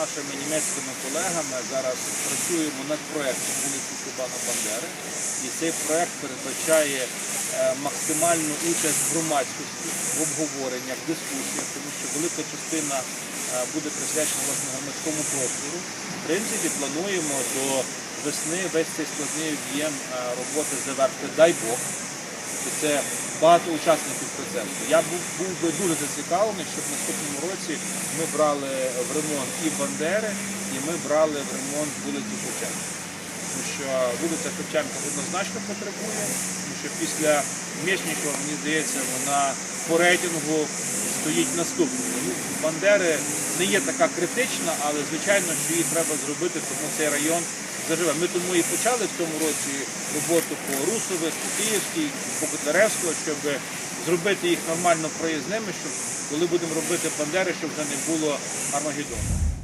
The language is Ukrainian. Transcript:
нашими німецькими колегами зараз працюємо над проєктом вулиці Степана Бандери. І цей проєкт передбачає е, максимальну участь громадськості в обговореннях, дискусіях, тому що велика частина е, буде присвячена власне громадському простору. В принципі, плануємо до весни весь цей складний об'єм е, роботи завершити, дай Бог. Це багато учасників процесу. Я був, був би дуже зацікавлений, щоб в наступному році ми брали в ремонт і Бандери, і ми брали в ремонт вулицю Шевченка. Тому що вулиця Шевченка однозначно потребує, тому що після Мішнікова, мені здається, вона по рейтингу стоїть наступною. Ну, Бандери не є така критична, але звичайно, що її треба зробити, тому цей район заживе. Ми тому і почали в цьому році роботу по Русових, по Київській, по Котляревського, щоб зробити їх нормально проїзними, щоб коли будемо робити Бандери, щоб вже не було Армагеддону.